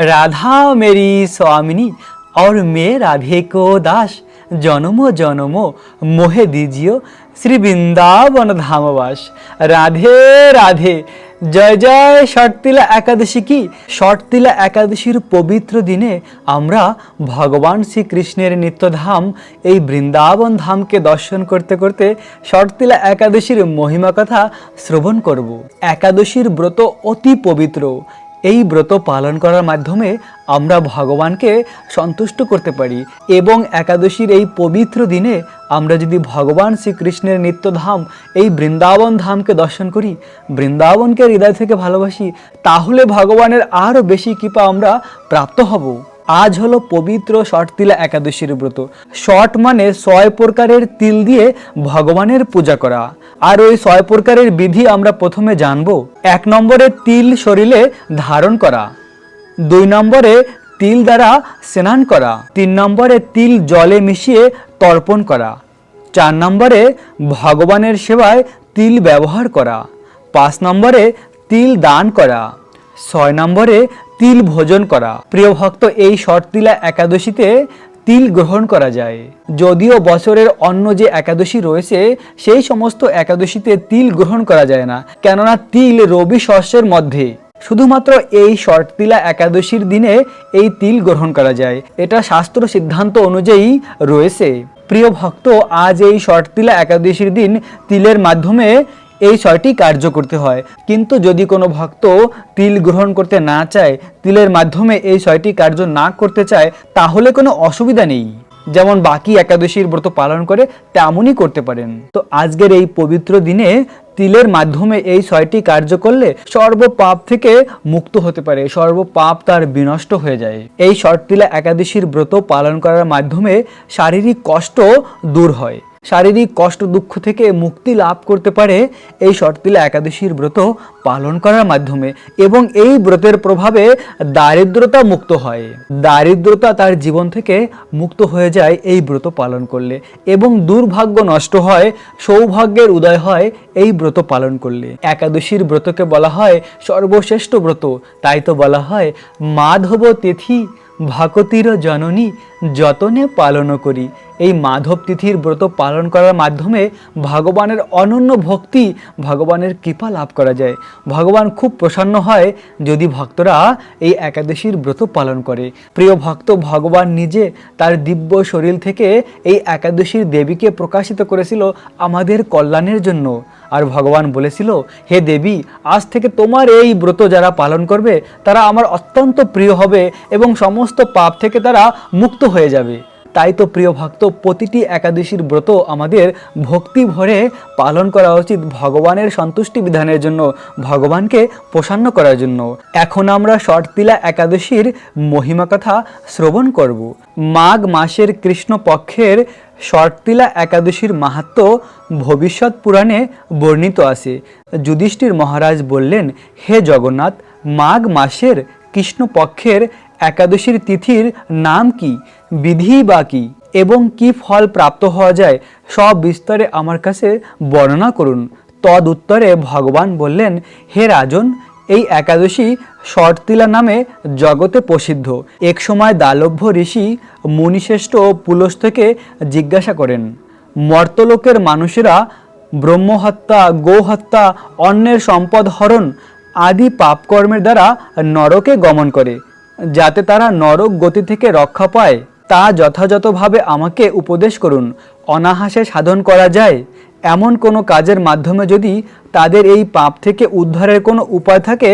राधा मेरी स्वामिनी और मैं राधे को दास জনম জনম মোহে দিজিও শ্রী বৃন্দাবন ধামবাস রাধে রাধে জয় জয় শর্তিলা একাদশী কি শর্তিলা একাদশীর পবিত্র দিনে আমরা ভগবান শ্রীকৃষ্ণের নিত্যধাম এই বৃন্দাবন ধামকে দর্শন করতে করতে শর্তিলা একাদশীর মহিমা কথা শ্রবণ করব একাদশীর ব্রত অতি পবিত্র এই ব্রত পালন করার মাধ্যমে আমরা ভগবানকে সন্তুষ্ট করতে পারি এবং একাদশীর এই পবিত্র দিনে আমরা যদি ভগবান শ্রীকৃষ্ণের নিত্যধাম, এই বৃন্দাবন ধামকে দর্শন করি, বৃন্দাবনকে হৃদয় থেকে ভালোবাসি, তাহলে ভগবানের আরও বেশি কৃপা আমরা প্রাপ্ত হব। আজ হলো পবিত্র শর্তিলা একাদশীর ব্রত। শট মানে ছয় প্রকারের তিল দিয়ে ভগবানের পূজা করা। আর ওই ছয় প্রকারের বিধি আমরা প্রথমে জানব। এক নম্বরে তিল শরীরে ধারণ করা। দুই নম্বরে তিল দ্বারা স্নান করা। তিন নম্বরে তিল জলে মিশিয়ে তর্পণ করা। চার নম্বরে ভগবানের সেবায় তিল ব্যবহার করা। পাঁচ নম্বরে তিল দান করা। ছয় নম্বরে তিল ভোজন করা। প্রিয় ভক্ত, এই শর্তিলা একাদশীতে তিল গ্রহণ করা যায়। যদিও বছরের অন্য যে একাদশী রয়েছে, সেই সমস্ত একাদশীতে তিল গ্রহণ করা যায় না। কেননা তিল রবি শস্যের মধ্যে। শুধুমাত্র এই শর্তিলা একাদশীর দিনে এই তিল গ্রহণ করা যায়। এটা শাস্ত্র সিদ্ধান্ত অনুযায়ী রয়েছে। প্রিয় ভক্ত, আজ এই শর্তিলা একাদশীর দিন তিলের মাধ্যমে এই ছয়টি কার্য করতে হয়। কিন্তু যদি কোনো ভক্ত তিল গ্রহণ করতে না চায়, তিলের মাধ্যমে এই ছয়টি কার্য না করতে চায়, তাহলে কোনো অসুবিধা নেই। যেমন বাকি একাদশীর ব্রত পালন করে তেমনই করতে পারেন। তো আজকের এই পবিত্র দিনে তিলের মাধ্যমে এই ছয়টি কার্য করলে সর্ব পাপ থেকে মুক্ত হতে পারে সর্ব পাপ তার বিনষ্ট হয়ে যায়। এই শর্তিলা একাদশীর ব্রত পালন করার মাধ্যমে শারীরিক কষ্ট দূর হয়। শারীরিক কষ্ট, দুঃখ থেকে মুক্তি লাভ করতে পারে এই শর্তিলা একাদশীর ব্রত পালন করার মাধ্যমে এবং এই ব্রতের প্রভাবে দারিদ্রতা মুক্ত হয়। দারিদ্রতা তার জীবন থেকে মুক্ত হয়ে যায় এই ব্রত পালন করলে এবং দুর্ভাগ্য নষ্ট হয়, সৌভাগ্যের উদয় হয় এই ব্রত পালন করলে। একাদশীর ব্রতকে বলা হয় সর্বশ্রেষ্ঠ ব্রত। তাই তো বলা হয় মাধব তিথি ভাকতির জননী যতনে পালন করি। এই মাধব তিথির ব্রত পালন করার মাধ্যমে ভগবানের অনন্য ভক্তি, ভগবানের কৃপা লাভ করা যায়। ভগবান খুব প্রসন্ন হয় যদি ভক্তরা এই একাদশীর ব্রত পালন করে। প্রিয় ভক্ত, ভগবান নিজে তার দিব্য শরীর থেকে এই একাদশীর দেবীকে প্রকাশিত করেছিল আমাদের কল্যাণের জন্য। আর ভগবান বলেছিল, হে দেবী, আজ থেকে তোমার এই ব্রত যারা পালন করবে, তারা আমার অত্যন্ত প্রিয় হবে এবং সমস্ত পাপ থেকে তারা মুক্ত হয়ে যাবে। তাই তো প্রিয় ভক্ত, প্রতিটি একাদশীর ব্রত আমাদের ভক্তি ভরে পালন করা উচিত ভগবানের সন্তুষ্টি বিধানের জন্য, ভগবানকে প্রসন্ন করার জন্য। এখন আমরা শর্তিলা একাদশীর মহিমা কথা শ্রবণ করব। মাঘ মাসের কৃষ্ণ পক্ষের শর্তিলা একাদশীর মাহাত্ম ভবিষ্যৎ পুরাণে বর্ণিত আছে। যুধিষ্ঠির মহারাজ বললেন, হে জগন্নাথ, মাঘ মাসের কৃষ্ণপক্ষের একাদশীর তিথির নাম কি? বিধি বা কি? এবং কি ফল প্রাপ্ত হওয়া যায়? সব বিস্তারে আমার কাছে বর্ণনা করুন। তদ উত্তরে ভগবান বললেন, হে রাজন, এই একাদশী শর্তিলা নামে জগতে প্রসিদ্ধ। এক সময় দালভ্য ঋষি মুনিশ্রেষ্ঠ থেকে জিজ্ঞাসা করেন, মর্তলোকের মানুষেরা ব্রহ্মহত্যা, গোহত্যা, অন্যের সম্পদ হরণ আদি পাপকর্মের দ্বারা নরকে গমন করে। যাতে তারা নরক গতি থেকে রক্ষা পায়, তা যথাযথভাবে আমাকে উপদেশ করুন, অনাহাসে সাধন করা যায়। এমন কোনো কাজের মাধ্যমে যদি তাদের এই পাপ থেকে উদ্ধারের কোনো উপায় থাকে,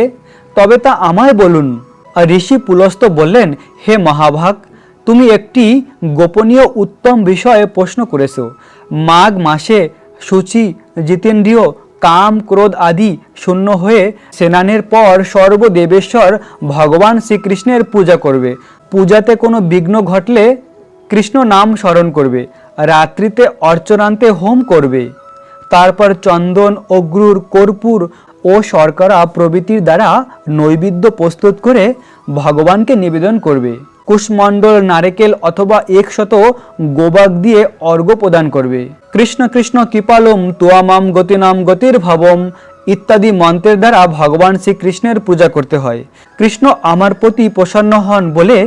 তবে তা আমায় বলুন। ঋষি পুলস্ত বললেন, হে মহাভাগ, তুমি একটি গোপনীয় উত্তম বিষয়ে প্রশ্ন করেছ। মাঘ মাসে সূচি, জিতেন্দ্রীয় কাম, ক্রোধ আদি শূন্য হয়ে স্নানের পর সর্বদেবেশ্বর ভগবান শ্রীকৃষ্ণের পূজা করবে। পূজাতে কোনো বিঘ্ন ঘটলে কৃষ্ণ নাম স্মরণ করবে। রাত্রিতে অর্চনান্তে হোম করবে। তারপর চন্দন, অগ্রুর, কর্পূর ও শর্করা প্রভৃতির দ্বারা নৈবেদ্য প্রস্তুত করে ভগবানকে নিবেদন করবে। কুশমণ্ডল নারকেল অথবা একশত গোবাক দিয়ে অর্ঘ্য প্রদান করবে। কৃষ্ণ কৃষ্ণ কৃপালম তোয়ামাম গতিনাম গতির ভাবম ইত্যাদি মন্ত্রের দ্বারা ভগবান শ্রীকৃষ্ণের পূজা করতে হয়। কৃষ্ণ আমার প্রতি প্রসন্ন হন বলে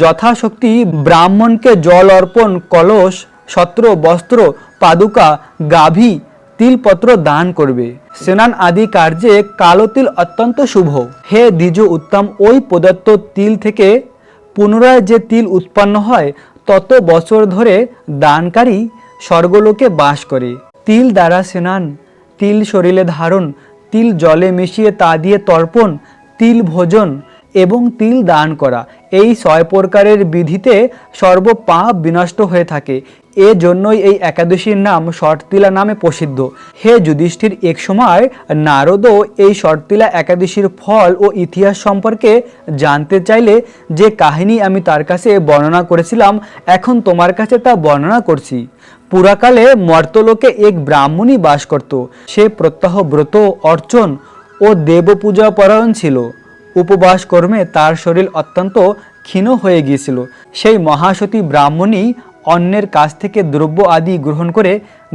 যথাশক্তি ব্রাহ্মণকে জল অর্পণ, কলস, সত্র, বস্ত্র, পাদুকা, গাভী, তিলপত্র দান করবে। স্নান আদি কার্যে কালো তিল অত্যন্ত শুভ। হে দ্বিজ উত্তম, ওই প্রদত্ত তিল থেকে পুনরায় যে তিল উৎপন্ন হয়, তত বছর ধরে দানকারী স্বর্গলোকে বাস করে। তিল দ্বারা স্নান, তিল শরীরে ধারণ, তিল জলে মিশিয়ে তা দিয়ে তর্পণ, তিল ভোজন এবং তিল দান করা, এই ছয় প্রকারের বিধিতে সর্বপাপ বিনষ্ট হয়ে থাকে। এ জন্যই এই একাদশীর নাম শর্তিলা নামে প্রসিদ্ধ। হে যুধিষ্ঠির, এক সময় নারদও এই শর্তিলা একাদশীর ফল ও ইতিহাস সম্পর্কে জানতে চাইলে যে কাহিনী আমি তার কাছে বর্ণনা করেছিলাম, এখন তোমার কাছে তা বর্ণনা করছি। পুরাকালে মর্তলোকে এক ব্রাহ্মণী বাস করত। সে প্রত্যহ ব্রত, অর্চন ও দেবপূজা পরায়ণ ছিল। উপবাস কর্মে তার শরীর অত্যন্ত ক্ষীণ হয়ে গিয়েছিল। সেই মহাসতী ব্রাহ্মণী অন্যের কাছ থেকে দ্রব্য আদি গ্রহণ করে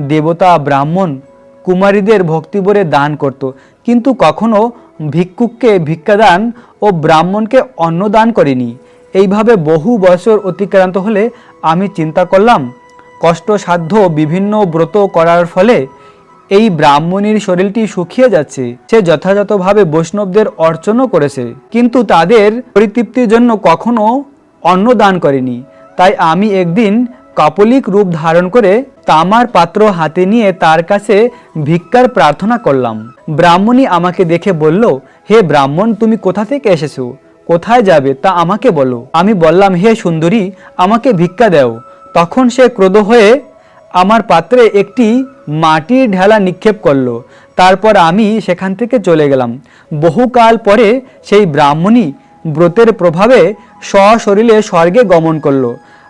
দেবতা, ব্রাহ্মণ, কুমারীদের ভক্তিভরে দান করত। কিন্তু কখনো ভিক্ষুককে ভিক্ষাদান ও ব্রাহ্মণকে অন্ন দান করেনি। এইভাবে বহু বছর অতিক্রান্ত হলে আমি চিন্তা করলাম কষ্টসাধ্য বিভিন্ন ব্রত করার ফলে এই ব্রাহ্মণীর শরীরটি শুকিয়ে যাচ্ছে। সে যথাযথভাবে বৈষ্ণবদের অর্চনও করেছে। কিন্তু তাদের পরিতৃপ্তির জন্য কখনো অন্ন দান করেনি। তাই আমি একদিন কাপলিক রূপ ধারণ করে তামার পাত্র হাতে নিয়ে তার কাছে ভিক্ষার প্রার্থনা করলাম। ব্রাহ্মণী আমাকে দেখে বলল, হে ব্রাহ্মণ, তুমি কোথা থেকে এসেছ? কোথায় যাবে তা আমাকে বলো। আমি বললাম, হে সুন্দরী, আমাকে ভিক্ষা দাও। তখন সে ক্রোধ হয়ে আমার পাত্রে একটি মাটির ঢেলা নিক্ষেপ করল। তারপর আমি সেখান থেকে চলে গেলাম। বহুকাল পরে সেই ব্রাহ্মণী ব্রতের প্রভাবে সশরীরে স্বর্গে গমন করল।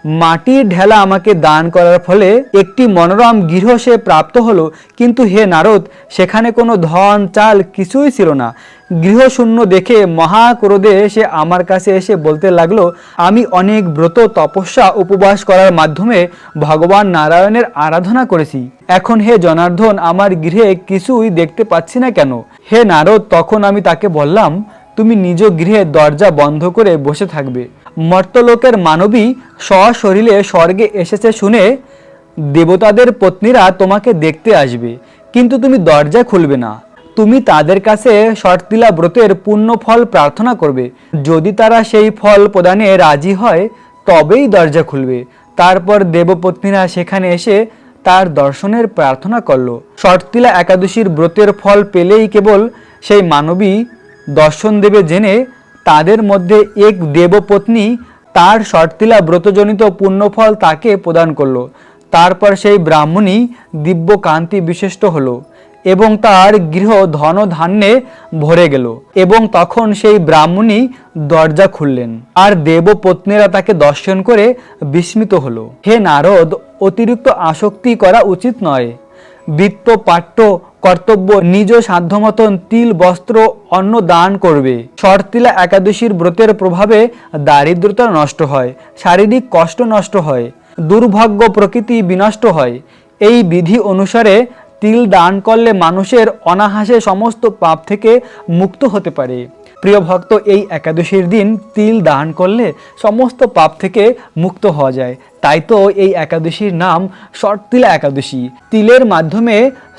মাটির ঢেলা আমাকে দান করার ফলে একটি মনোরম গৃহ সে প্রাপ্ত হলো। কিন্তু হে নারদ, সেখানে কোনো ধন, চাল কিছুই ছিল না। গৃহশূন্য দেখে মহাক্রোধে সে আমার কাছে এসে বলতে লাগল, আমি অনেক ব্রত, তপস্যা, উপবাস করার মাধ্যমে ভগবান নারায়ণের আরাধনা করেছি। এখন হে জনার্দন, আমার গৃহে কিছুই দেখতে পাচ্ছি না কেন? হে নারদ, তখন আমি তাকে বললাম, তুমি নিজ গৃহে দরজা বন্ধ করে বসে থাকবে। মর্তলোকের মানবী সশরীরে স্বর্গে এসেছে শুনে দেবতাদের পত্নীরা তোমাকে দেখতে আসবে, কিন্তু তুমি দরজা খুলবে না। তুমি তাদের কাছে শর্তিলা ব্রতের পূর্ণ ফল প্রার্থনা করবে। যদি তারা সেই ফল প্রদানে রাজি হয়, তবেই দরজা খুলবে। তারপর দেবপত্নীরা সেখানে এসে তার দর্শনের প্রার্থনা করল। শর্তিলা একাদশীর ব্রতের ফল পেলেই কেবল সেই মানবী দর্শন দেবে জেনে তাদের মধ্যে এক দেবপত্নী তার শর্তিলা ব্রতজনিত পুণ্যফল তাকে প্রদান করল। তারপর সেই ব্রাহ্মণী দিব্য কান্তি বিশিষ্ট হলো এবং তার গৃহ ধন ধান্যে ভরে গেল এবং তখন সেই ব্রাহ্মণী দরজা খুললেন আর দেবপত্নীরা তাকে দর্শন করে বিস্মিত হলো। হে নারদ, অতিরিক্ত আসক্তি করা উচিত নয়। বৃত্ত পাঠ্য কর্তব্য নিজ সাধ্যমতন তিল, বস্ত্র, অন্ন দান করবে। শর্তিলা একাদশীর ব্রতের প্রভাবে দারিদ্রতা নষ্ট হয়, শারীরিক কষ্ট নষ্ট হয়, দুর্ভাগ্য প্রকৃতি বিনষ্ট হয়। এই বিধি অনুসারে তিল দান করলে মানুষের অনাহাসে সমস্ত পাপ থেকে মুক্ত হতে পারে। প্রিয় ভক্ত, এই একাদশীর দিন তিল দান করলে সমস্ত পাপ থেকে মুক্ত হওয়া যায়। তাই তো এই একাদশীর নাম শর্তিলা একাদশী। তিলের মাধ্যমে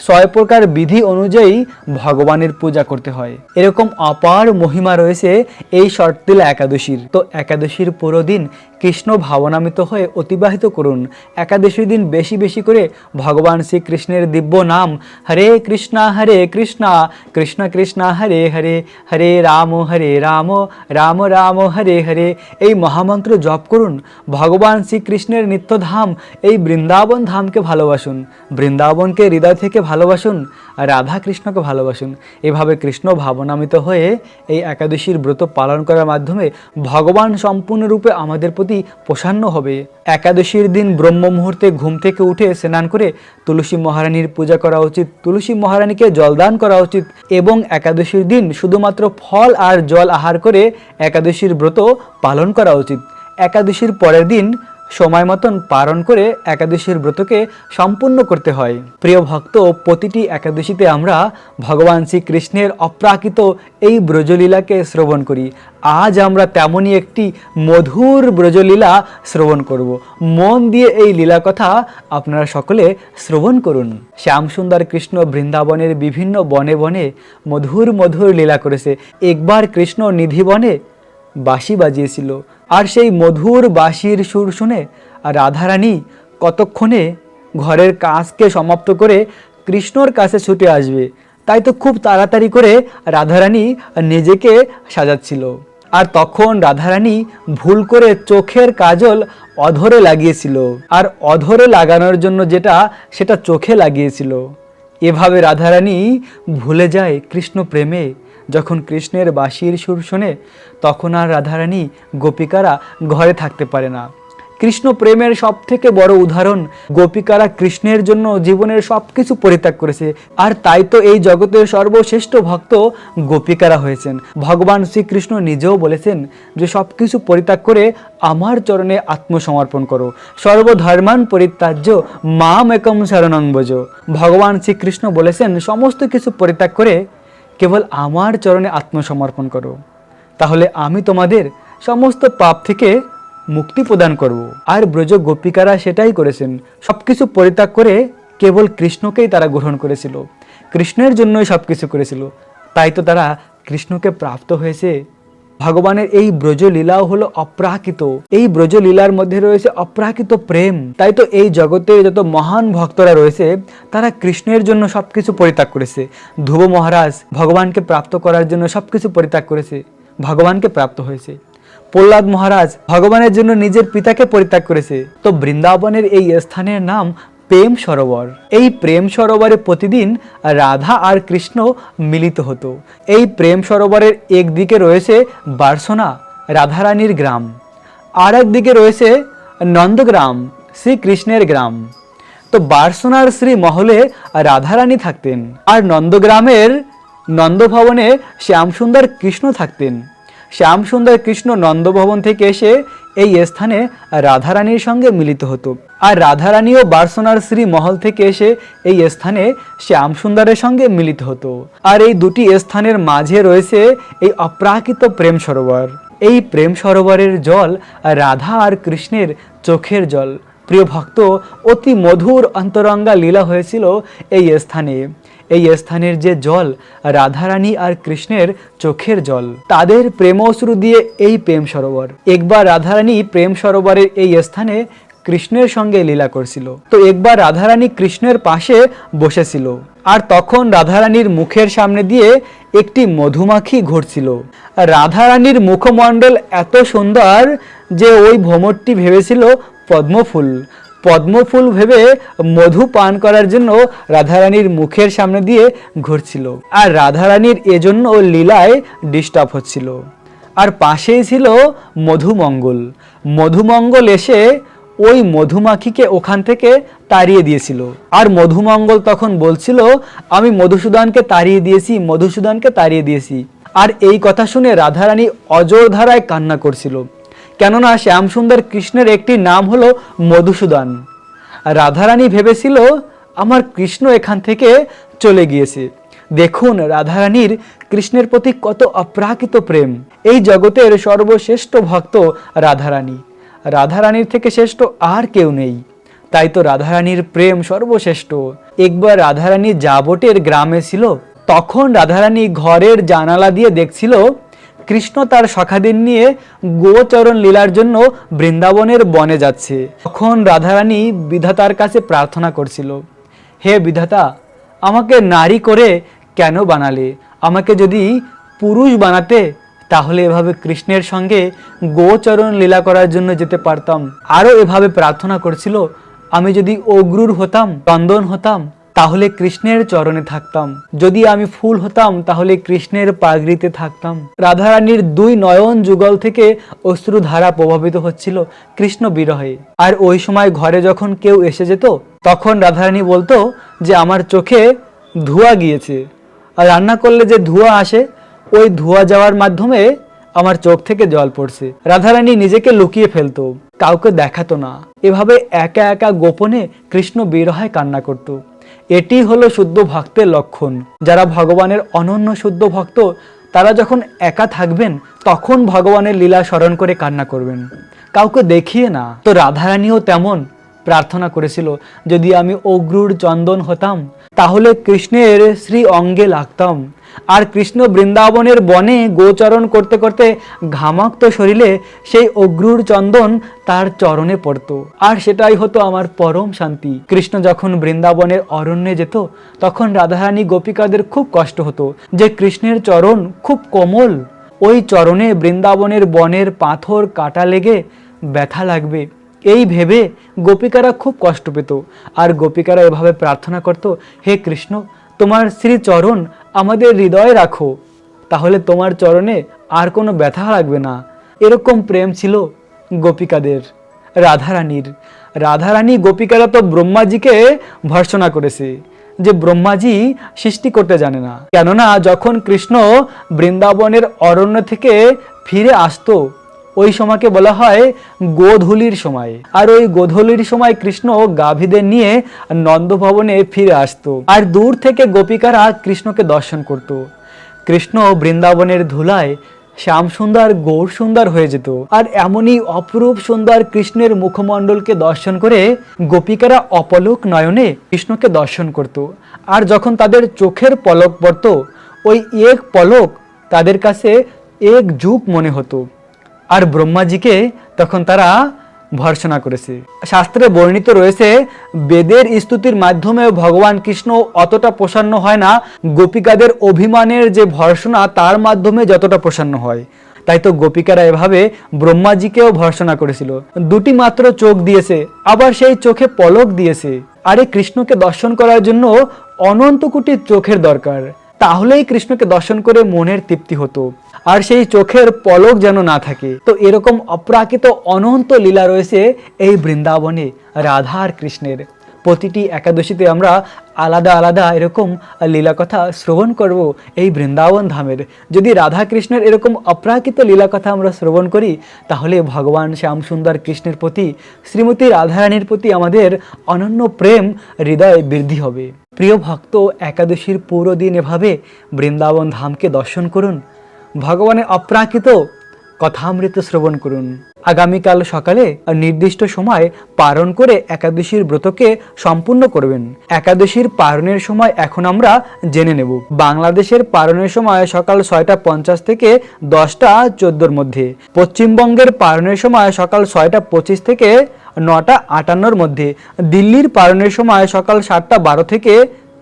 ছয় প্রকার বিধি অনুযায়ী ভগবানের পূজা করতে হয়। এরকম অপার মহিমা রয়েছে এই শর্তিলা একাদশীর। তো একাদশীর পুরো দিন কৃষ্ণ ভাবনামিত হয়ে অতিবাহিত করুন। একাদশীর দিন বেশি বেশি করে ভগবান শ্রীকৃষ্ণের দিব্য নাম হরে কৃষ্ণা হরে কৃষ্ণা, কৃষ্ণ কৃষ্ণা, হরে হরে হরে রাম হরে রাম রাম রাম, হরে হরে। এই মহামন্ত্র জপ করুন। ভগবান শ্রীকৃষ্ণের নিত্যধাম, এই বৃন্দাবন ধামকে ভালোবাসুন। বৃন্দাবনকে হৃদয় থেকে ভালোবাসুন আর রাধা কৃষ্ণকে ভালোবাসুন। এভাবে কৃষ্ণ ভাবনামিত হয়ে এই একাদশীর ব্রত পালন করার মাধ্যমে ভগবান সম্পূর্ণরূপে আমাদের প্রতি প্রসন্ন হবে। একাদশীর দিন ব্রহ্ম মুহূর্তে ঘুম থেকে উঠে স্নান করে তুলসী মহারানীর পূজা করা উচিত, তুলসী মহারানীকে জলদান করা উচিত এবং একাদশীর দিন শুধুমাত্র ফল আর জল আহার করে একাদশীর ব্রত পালন করা উচিত। একাদশীর পরের দিন সময় মতন পালন করে একাদশীর ব্রতকে সম্পূর্ণ করতে হয়। প্রিয় ভক্ত, প্রতিটি একাদশীতে আমরা ভগবান শ্রীকৃষ্ণের অপ্রাকৃত এই ব্রজলীলাকে শ্রবণ করি। আজ আমরা তেমনই একটি মধুর ব্রজলীলা শ্রবণ করব। মন দিয়ে এই লীলা কথা আপনারা সকলে শ্রবণ করুন। শ্যামসুন্দর কৃষ্ণ বৃন্দাবনের বিভিন্ন বনে বনে মধুর মধুর লীলা করেছে। একবার কৃষ্ণ নিধি বনে বাঁশি বাজিয়েছিল। আর সেই মধুর বাঁশির সুর শুনে রাধারানী কতক্ষণে ঘরের কাজকে সমাপ্ত করে কৃষ্ণর কাছে ছুটে আসবে। তাই তো খুব তাড়াতাড়ি করে রাধারানী নিজেকে সাজাচ্ছিল। আর তখন রাধারানী ভুল করে চোখের কাজল অধরে লাগিয়েছিল। আর অধরে লাগানোর জন্য যেটা, সেটা চোখে লাগিয়েছিল। এভাবে রাধারানী ভুলে যায় কৃষ্ণ প্রেমে যখন কৃষ্ণের বাঁশির সুর শোনে, তখন আর রাধারানী গোপিকারা ঘরে থাকতে পারে না। কৃষ্ণ প্রেমের সব থেকে বড় উদাহরণ গোপিকারা কৃষ্ণের জন্য জীবনের সব কিছু পরিত্যাগ করেছে। আর তাই তো এই জগতের সর্বশ্রেষ্ঠ ভক্ত গোপিকারা হয়েছেন। ভগবান শ্রীকৃষ্ণ নিজেও বলেছেন যে সব কিছু পরিত্যাগ করে আমার চরণে আত্মসমর্পণ করো। সর্বধর্মান পরিত্যাজ্য মাম একম শরণাঙ্গজ। ভগবান শ্রীকৃষ্ণ বলেছেন, সমস্ত কিছু পরিত্যাগ করে কেবল আমার চরণে আত্মসমর্পণ করো। তাহলে আমি তোমাদের সমস্ত পাপ থেকে মুক্তি প্রদান করব। আর ব্রজ গোপিকারা সেটাই করেছেন। সব কিছু পরিত্যাগ করে কেবল কৃষ্ণকেই তারা গ্রহণ করেছিল। কৃষ্ণের জন্যই সব কিছু করেছিল। তাই তো তারা কৃষ্ণকে প্রাপ্ত হয়েছে। ভগবানের এই ব্রজলীলাও হলো অপ্রাকৃত। এই ব্রজলীলার মধ্যে রয়েছে অপ্রাকৃত প্রেম। তাই তো এই জগতে যত মহান ভক্তরা রয়েছে, তারা কৃষ্ণের জন্য সবকিছু পরিত্যাগ করেছে। ধ্রুব মহারাজ ভগবানকে প্রাপ্ত করার জন্য সবকিছু পরিত্যাগ করেছে, ভগবানকে প্রাপ্ত হয়েছে। প্রহ্লাদ মহারাজ ভগবানের জন্য নিজের পিতাকে পরিত্যাগ করেছে। তো বৃন্দাবনের এই স্থানের নাম প্রেম সরোবর। এই প্রেম সরোবরে প্রতিদিন রাধা আর কৃষ্ণ মিলিত হতো। এই প্রেম সরোবরের একদিকে রয়েছে বার্সনা, রাধারানীর গ্রাম। আর একদিকে রয়েছে নন্দগ্রাম, শ্রীকৃষ্ণের গ্রাম। তো বার্সনার শ্রী মহলে রাধারানী থাকতেন আর নন্দগ্রামের নন্দভবনে শ্যামসুন্দর কৃষ্ণ থাকতেন। শ্যামসুন্দর কৃষ্ণ নন্দভবন থেকে এসে এই স্থানে রাধারানীর সঙ্গে মিলিত হতো। আর রাধারানীও বার্সোনার শ্রী মহল থেকে এসে এই স্থানে শ্যামসুন্দরের সঙ্গে মিলিত হতো। আর এই দুটি স্থানের মাঝে রয়েছে এই অপ্রাকৃত প্রেম সরোবর। এই প্রেম সরোবরের জল রাধা আর কৃষ্ণের চোখের জল। প্রিয় ভক্ত, অতি মধুর অন্তরঙ্গা লীলা হয়েছিল এই স্থানে। এই স্থানের যে জল, রাধারানী আর কৃষ্ণের চোখের জল, তাদের প্রেমশ্রু দিয়ে এই প্রেম সরোবর। একবার রাধারানী প্রেম সরোবরের এই স্থানে কৃষ্ণের সঙ্গে লীলা করছিল। তো একবার রাধারানী কৃষ্ণের পাশে বসেছিল। আর তখন রাধারানীর মুখের সামনে দিয়ে একটি মধুমাখি ঘুরছিল। রাধারানীর মুখমণ্ডল এত সুন্দর যে ওই ভ্রমরটি ভেবেছিল পদ্মফুল। পদ্মফুল ভেবে মধু পান করার জন্য রাধারানীর মুখের সামনে দিয়ে ঘুরছিল। আর রাধারানীর এজন্য লীলায় ডিস্টার্ব হচ্ছিল। আর পাশেই ছিল মধুমঙ্গল। মধুমঙ্গল এসে ওই মধুমাখিকে ওখান থেকে তাড়িয়ে দিয়েছিল। আর মধুমঙ্গল তখন বলছিল, আমি মধুসূদনকে তাড়িয়ে দিয়েছি, মধুসূদনকে তাড়িয়ে দিয়েছি। আর এই কথা শুনে রাধারানী অজর ধারায় কান্না করছিল। কেননা শ্যামসুন্দর কৃষ্ণের একটি নাম হলো মধুসূদন। রাধারানী ভেবেছিল, আমার কৃষ্ণ এখান থেকে চলে গিয়েছে। দেখুন রাধারানীর কৃষ্ণের প্রতি কত অপ্রাকৃত প্রেম। এই জগতের সর্বশ্রেষ্ঠ ভক্ত রাধারানী। রাধারানীর থেকে শ্রেষ্ঠ আর কেউ নেই। তাই তো রাধারানীর প্রেম সর্বশ্রেষ্ঠ। একবার রাধারানী জাবটের গ্রামে ছিল, তখন রাধারানী ঘরের জানালা দিয়ে দেখছিল কৃষ্ণ তার সখাদের নিয়ে গোচরণ লীলার জন্য বৃন্দাবনের বনে যাচ্ছে। তখন রাধারানী বিধাতার কাছে প্রার্থনা করছিল, হে বিধাতা, আমাকে নারী করে কেন বানালে? আমাকে যদি পুরুষ বানাতে, তাহলে এভাবে কৃষ্ণের সঙ্গে গোচরণ লীলা করার জন্য যেতে পারতাম। আরও এভাবে প্রার্থনা করছিল, আমি যদি অগ্রুর হতাম, চন্দন হতাম তাহলে কৃষ্ণের চরণে থাকতাম। যদি আমি ফুল হতাম, তাহলে কৃষ্ণের পাগড়িতে থাকতাম। রাধারানীর দুই নয়ন যুগল থেকে অশ্রুধারা প্রভাবিত হচ্ছিল কৃষ্ণ বিরহে। আর ওই সময় ঘরে যখন কেউ এসে যেত, তখন রাধারানী বলতো যে, আমার চোখে ধোঁয়া গিয়েছে। আর রান্না করলে যে ধোঁয়া আসে, ওই ধোঁয়া যাওয়ার মাধ্যমে আমার চোখ থেকে জল পড়ছে রাধারানী নিজেকে লুকিয়ে ফেলতো। কাউকে দেখাতো না। এভাবে একা একা গোপনে কৃষ্ণ বিরহায় কান্না করত। এটি হলো শুদ্ধ ভক্তের লক্ষণ। যারা ভগবানের অনন্য শুদ্ধ ভক্ত, তারা যখন একা থাকবেন, তখন ভগবানের লীলা স্মরণ করে কান্না করবেন। কাউকে দেখিয়ে না। তো রাধারানীও তেমন। প্রার্থনা করেছিল, যদি আমি অগ্রুর চন্দন হতাম, তাহলে কৃষ্ণের শ্রী অঙ্গে লাগতাম। আর কৃষ্ণ বৃন্দাবনের বনে গোচরণ করতে করতে ঘামাক্ত শরীরে সেই অগ্রুর চন্দন তার চরণে পড়তো। আর সেটাই হতো আমার পরম শান্তি। কৃষ্ণ যখন বৃন্দাবনের অরণ্যে যেত, তখন রাধারানী গোপিকাদের খুব কষ্ট হতো যে কৃষ্ণের চরণ খুব কোমল। ওই চরণে বৃন্দাবনের বনের পাথর কাটা লেগে ব্যথা লাগবে। এই ভেবে গোপিকারা খুব কষ্ট পেত। আর গোপিকারা এভাবে প্রার্থনা করত, হে কৃষ্ণ, তোমার শ্রীচরণ আমাদের হৃদয়ে রাখো। তাহলে তোমার চরণে আর কোনো ব্যথা লাগবে না। এরকম প্রেম ছিল গোপিকাদের, রাধারানীর। রাধারানী গোপিকারা তো ব্রহ্মাজিকে ভর্সনা করেছে, যে ব্রহ্মাজি সৃষ্টি করতে জানে না। কেননা যখন কৃষ্ণ বৃন্দাবনের অরণ্য থেকে ফিরে আসতো ওই সময়কে বলা হয় গোধূলির সময়। আর ওই গোধূলির সময় কৃষ্ণ গাভীদের নিয়ে নন্দভবনে ফিরে আসতো। আর দূর থেকে গোপিকারা কৃষ্ণকে দর্শন করত। কৃষ্ণ বৃন্দাবনের ধুলায় শ্যাম সুন্দর গৌর সুন্দর হয়ে যেত। আর এমনই অপরূপ সুন্দর কৃষ্ণের মুখমণ্ডলকে দর্শন করে গোপিকারা অপলোক নয়নে কৃষ্ণকে দর্শন করত। আর যখন তাদের চোখের পলক পড়ত, ওই এক পলক তাদের কাছে এক যুগ মনে হতো। আর ব্রহ্মাজিকে তখন তারা ভর্সনা করেছে। শাস্ত্রে বর্ণিত রয়েছে, বেদের স্তুতির মাধ্যমে ভগবান কৃষ্ণ অতটা প্রসন্ন হয় না, গোপিকাদের অভিমানের যে ভর্সনা তার মাধ্যমে যতটা প্রসন্ন হয়। তাই তো গোপিকারা এভাবে ব্রহ্মাজিকেও ভর্সনা করেছিল। দুটি মাত্র চোখ দিয়েছে, আবার সেই চোখে পলক দিয়েছে। আরে কৃষ্ণকে দর্শন করার জন্য অনন্ত কোটি চোখের দরকার। তাহলেই কৃষ্ণকে দর্শন করে মনের তৃপ্তি হতো। আর সেই চোখের পলক যেন না থাকে। তো এরকম অপ্রাকৃত অনন্ত লীলা রয়েছে এই বৃন্দাবনে রাধা আর কৃষ্ণের। প্রতিটি একাদশীতে আমরা আলাদা আলাদা এরকম লীলা কথা শ্রবণ করব এই বৃন্দাবন ধামের। যদি রাধা কৃষ্ণের এরকম অপ্রাকৃত লীলা কথা আমরা শ্রবণ করি, তাহলে ভগবান শ্যাম সুন্দর কৃষ্ণের প্রতি, শ্রীমতী রাধারানীর প্রতি আমাদের অনন্য প্রেম হৃদয়ে বৃদ্ধি হবে। প্রিয় ভক্ত, একাদশীর পুরো দিন এভাবে বৃন্দাবন ধামকে দর্শন করুন। ভগবানের অপ্রাকৃত কথামৃত শ্রবণ করুন। আগামীকাল সকালে নির্দিষ্ট সময় পালন করে একাদশীর ব্রতকে সম্পূর্ণ করবেন। একাদশীর পালনের সময় এখন আমরা জেনে নেব। বাংলাদেশের পালনের সময় সকাল ছয়টা পঞ্চাশ থেকে দশটা চোদ্দোর মধ্যে। পশ্চিমবঙ্গের পালনের সময় সকাল ছয়টা পঁচিশ থেকে নটা আটান্নর মধ্যে। দিল্লির পালনের সময় সকাল সাতটা বারো থেকে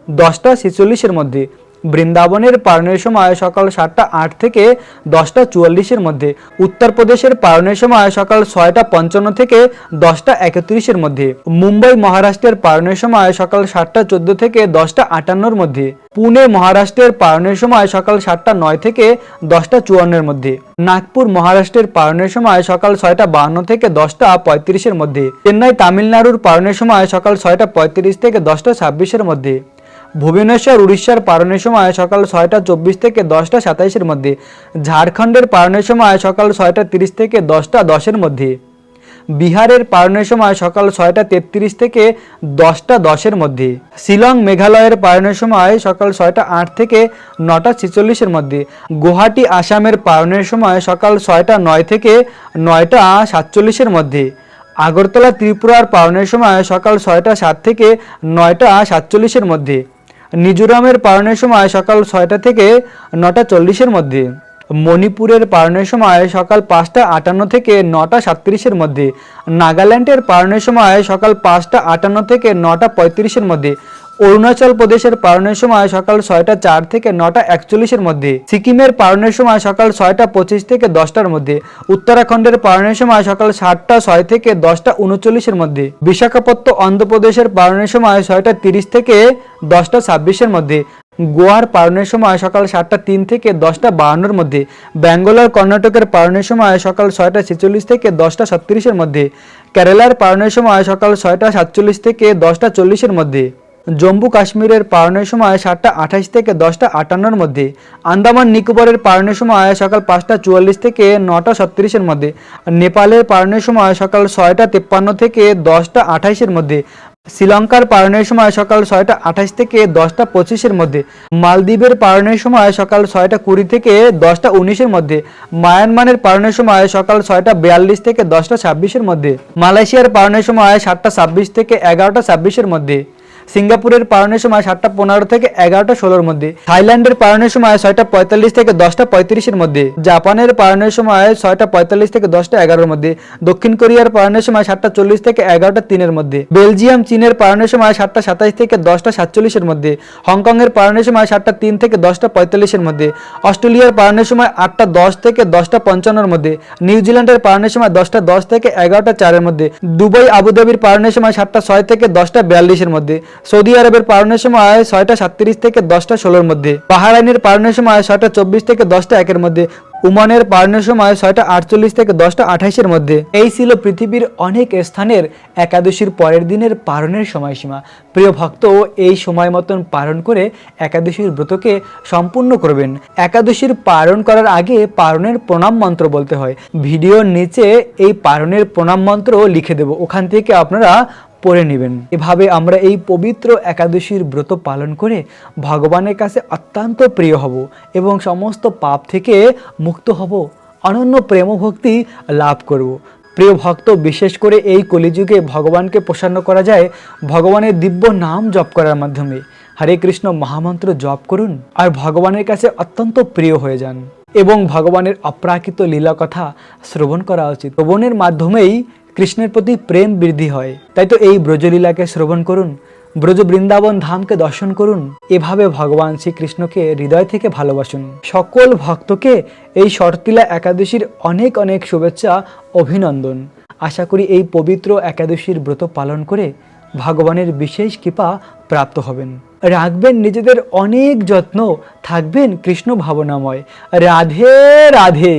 দশটা ছেচল্লিশের মধ্যে। বৃন্দাবনের পালনের সময় সকাল সাতটা আট থেকে দশটা চুয়াল্লিশের মধ্যে, উত্তরপ্রদেশের পালনের সময় সকাল ছয়টা পঞ্চান্ন থেকে দশটা একত্রিশের মধ্যে, মুম্বাই মহারাষ্ট্রের পালনের সময় সকাল সাতটা চোদ্দ থেকে দশটা আটান্নর মধ্যে, পুনে মহারাষ্ট্রের পালনের সময় সকাল সাতটা নয় থেকে দশটা চুয়ান্নের মধ্যে, নাগপুর মহারাষ্ট্রের পালনের সময় সকাল ছয়টা বাহান্ন থেকে দশটা পঁয়ত্রিশের মধ্যে, চেন্নাই তামিলনাড়ুর পালনের সময় সকাল ছয়টা পঁয়ত্রিশ থেকে দশটা ছাব্বিশের মধ্যে ভুবনেশ্বর, উড়িষ্যার পালনের সময় সকাল ছয়টা চব্বিশ থেকে দশটা সাতাইশের মধ্যে। ঝাড়খণ্ডের পালনের সময় সকাল ছয়টা তিরিশ থেকে দশটা দশের মধ্যে। বিহারের পালনের সময় সকাল ছয়টা তেত্রিশ থেকে দশটা দশের মধ্যে। শিলং মেঘালয়ের পালনের সময় সকাল ছয়টা আট থেকে নটা ছেচল্লিশের মধ্যে। গুয়াহাটি, আসামের পালনের সময় সকাল ছয়টা নয় থেকে নয়টা সাতচল্লিশের মধ্যে। আগরতলা, ত্রিপুরার পালনের সময় সকাল ছয়টা সাত থেকে নয়টা সাতচল্লিশের মধ্যে। মিজোরামের পালনের সময় সকাল ছয়টা থেকে নটা চল্লিশের মধ্যে। মণিপুরের পালনের সময় সকাল পাঁচটা আটান্ন থেকে নটা সাতত্রিশের মধ্যে। নাগাল্যান্ডের পালনের সময় সকাল পাঁচটা আটান্ন থেকে নটা পঁয়ত্রিশের মধ্যে। অরুণাচল প্রদেশের পালনের সময় সকাল ছয়টা চার থেকে নটা একচল্লিশের মধ্যে, সিকিমের পালনের সময় সকাল ছয়টা পঁচিশ থেকে দশটার মধ্যে, উত্তরাখণ্ডের পালনের সময় সকাল সাতটা ছয় থেকে দশটা উনচল্লিশের মধ্যে বিশাখাপত্তন অন্ধ্রপ্রদেশের পালনের সময় ছয়টা তিরিশ থেকে দশটা ছাব্বিশের মধ্যে, গোয়ার পালনের সময় সকাল সাতটা তিন থেকে দশটা বাহান্নর মধ্যে, ব্যাঙ্গালোর, কর্ণাটকের পালনের সময় সকাল ছয়টা ছেচল্লিশ থেকে দশটা ছত্রিশের মধ্যে, কেরালার পালনের সময় সকাল ছয়টা সাতচল্লিশ থেকে দশটা চল্লিশের মধ্যে। জম্মু কাশ্মীরের পালনের সময় সাতটা আঠাশ থেকে দশটা আটান্নর মধ্যে, আন্দামান নিকোবরের পালনের সময় সকাল পাঁচটা চুয়াল্লিশ থেকে নটা ছত্রিশের মধ্যে, নেপালের পালনের সময় সকাল ছয়টা তেপ্পান্ন থেকে দশটা আঠাইশের মধ্যে, শ্রীলঙ্কার পালনের সময় সকাল ছয়টা আঠাশ থেকে দশটা পঁচিশের মধ্যে, মালদ্বীপের পালনের সময় সকাল ছয়টা কুড়ি থেকে দশটা উনিশের মধ্যে, মায়ানমারের পালনের সময় সকাল ছয়টা বিয়াল্লিশ থেকে দশটা ছাব্বিশের মধ্যে, মালয়েশিয়ার পালনের সময় সাতটা ছাব্বিশ থেকে এগারোটা ছাব্বিশের মধ্যে। সিঙ্গাপুরের পালনের সময় সাতটা পনেরো থেকে এগারোটা ষোলোর মধ্যে, থাইল্যান্ডের পালনের সময় ছয়টা পঁয়তাল্লিশ থেকে দশটা পঁয়ত্রিশের মধ্যে, জাপানের পালনের সময় ছয়টা পঁয়তাল্লিশ থেকে দশটা এগারোর মধ্যে, দক্ষিণ কোরিয়ার পালনের সময় সাতটা চল্লিশ থেকে এগারোটা তিনের মধ্যে, বেলজিয়াম, চীনের পালনের সময় সাতটা সাতাইশ থেকে দশটা সাতচল্লিশের মধ্যে, হংকংয়ের পালনের সময় সাতটা তিন থেকে দশটা পঁয়তাল্লিশের মধ্যে, অস্ট্রেলিয়ার পালনের সময় আটটা দশ থেকে দশটা পঞ্চান্নর মধ্যে নিউজিল্যান্ডের পালনের সময় দশটা দশ থেকে এগারোটা চারের মধ্যে, দুবাই, আবুধাবির পালনের সময় সাতটা ছয় থেকে দশটা বিয়াল্লিশের মধ্যে সৌদি আরবের পালনের সময় ছয়টা সাতত্রিশ থেকে দশটা ষোলোর মধ্যে। বাহারাইনের পালনের সময় ছয়টা চব্বিশ থেকে দশটা একের মধ্যে। উমানের পালনের সময় ছয়টা আটচল্লিশ থেকে দশটা আঠাইশের মধ্যে। এই ছিল পৃথিবীর অনেক স্থানের একাদশীর পরের দিনের পালনের সময়সীমা। প্রিয় ভক্ত, এই সময় মতন পালন করে একাদশীর ব্রতকে সম্পূর্ণ করবেন। একাদশীর পালন করার আগে পালনের প্রণাম মন্ত্র বলতে হয়। ভিডিওর নিচে এই পালনের প্রণাম মন্ত্র লিখে দেব। ওখান থেকে আপনারা পড়ে নেবেন। এভাবে আমরা এই পবিত্র একাদশীর ব্রত পালন করে ভগবানের কাছে অত্যন্ত প্রিয় হব এবং সমস্ত পাপ থেকে মুক্ত হব, অনন্য প্রেম ভক্তি লাভ করব। প্রিয় ভক্ত, বিশেষ করে এই কলিযুগে ভগবানকে প্রসন্ন করা যায়, ভগবানের দিব্য নাম জপ করার মাধ্যমে। হরে কৃষ্ণ মহামন্ত্র জপ করুন আর ভগবানের কাছে অত্যন্ত প্রিয় হয়ে যান। এবং ভগবানের অপ্রাকৃত লীলা কথা শ্রবণ করা উচিত। শ্রবণের মাধ্যমেই কৃষ্ণের প্রতি প্রেম বৃদ্ধি হয়। তাই তো এই ব্রজলীলাকে শ্রবণ করুন ব্রজ বৃন্দাবন ধামকে দর্শন করুন, এভাবে ভগবান শ্রীকৃষ্ণকে হৃদয় থেকে ভালোবাসুন। সকল ভক্তকে এই শর্তিলা একাদশীর অনেক অনেক শুভেচ্ছা, অভিনন্দন। আশা করি এই পবিত্র একাদশীর ব্রত পালন করে ভগবানের বিশেষ কৃপা প্রাপ্ত হবেন। রাখবেন নিজেদের অনেক যত্ন, থাকবেন কৃষ্ণ ভাবনাময়। রাধে রাধে।